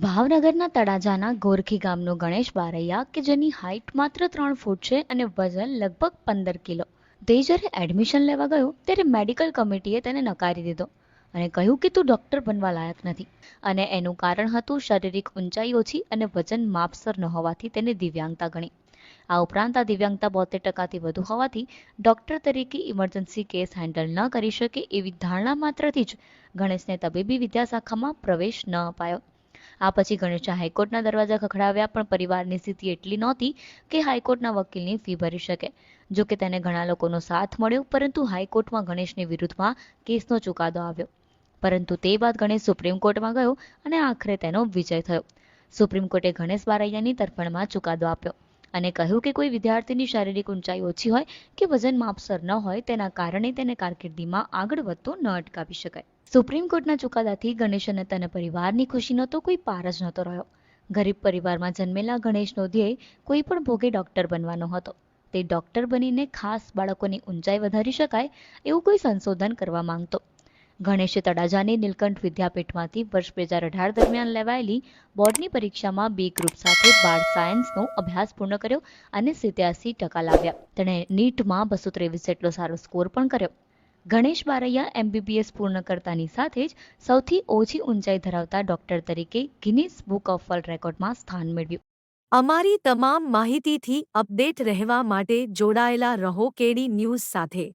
ભાવનગરના તળાજાના ગોરખી ગામનો ગણેશ બારૈયા, કે જેની હાઇટ માત્ર ત્રણ ફૂટ છે અને વજન લગભગ પંદર કિલો. તે જ્યારે એડમિશન લેવા ગયો, ત્યારે મેડિકલ કમિટીએ તેને નકારી દીધો અને કહ્યું કે તું ડૉક્ટર બનવા લાયક નથી. અને એનું કારણ હતું શારીરિક ઊંચાઈ ઓછી અને વજન માપસર ન હોવાથી તેને દિવ્યાંગતા ગણી. આ ઉપરાંત આ દિવ્યાંગતા બોતેર ટકાથી વધુ હોવાથી ડૉક્ટર તરીકે ઇમરજન્સી કેસ હેન્ડલ ન કરી શકે એવી ધારણા માત્રથી જ ગણેશને તબીબી વિદ્યાશાખામાં પ્રવેશ ન અપાયો. આ પછી ગણેશા હાઈકોર્ટના દરવાજા ખખડાવ્યા, પણ પરિવારની સ્થિતિ એટલી નહોતી કે હાઈકોર્ટના વકીલની ફી ભરી શકે. જો કે તેને ઘણા લોકોનો સાથ મળ્યો, પરંતુ હાઈકોર્ટમાં ગણેશની વિરુદ્ધમાં કેસનો ચુકાદો આવ્યો. પરંતુ તે બાદ ગણેશ સુપ્રીમ કોર્ટમાં ગયો અને આખરે તેનો વિજય થયો. સુપ્રીમ કોર્ટે ગણેશ બારૈયાની તરફણમાં ચુકાદો આપ્યો. અને કહ્યું કે કોઈ વિદ્યાર્થીની શારીરિક ઊંચાઈ ઓછી હોય કે વજન માપસર ન હોય, તેના કારણે તેને કારકિર્દીમાં આગળ વધતો ન અટકાવી શકાય. સુપ્રીમ કોર્ટના ચુકાદાથી ગણેશ અને તેના પરિવારની ખુશીનો તો કોઈ પાર જ નહોતો રહ્યો. ગરીબ પરિવારમાં જન્મેલા ગણેશનો ધ્યેય કોઈ પણ ભોગે ડોક્ટર બનવાનો હતો. તે ડોક્ટર બનીને ખાસ બાળકોની ઊંચાઈ વધારી શકાય એવું કોઈ સંશોધન કરવા માંગતો. ગણેશે તળાજાની નીલકંઠ વિદ્યાપીઠમાંથી વર્ષ બે હજાર અઢાર દરમિયાન લેવાયેલી બોર્ડની પરીક્ષામાં બી ગ્રુપ સાથે બાળ સાયન્સનો અભ્યાસ પૂર્ણ કર્યો અને સિત્યાસી ટકા લાવ્યા. તેણે નીટમાં બસો ત્રેવીસ જેટલો સારો સ્કોર પણ કર્યો. ગણેશ બારૈયા એમબીબીએસ પૂર્ણ કરતાની સાથે જ સૌથી ઓછી ઊંચાઈ ધરાવતા ડોક્ટર તરીકે ગિનિસ બુક ઓફ વર્લ્ડ રેકોર્ડમાં સ્થાન મેળવ્યું. અમારી તમામ માહિતીથી અપડેટ રહેવા માટે જોડાયેલા રહો કેડી ન્યૂઝ સાથે.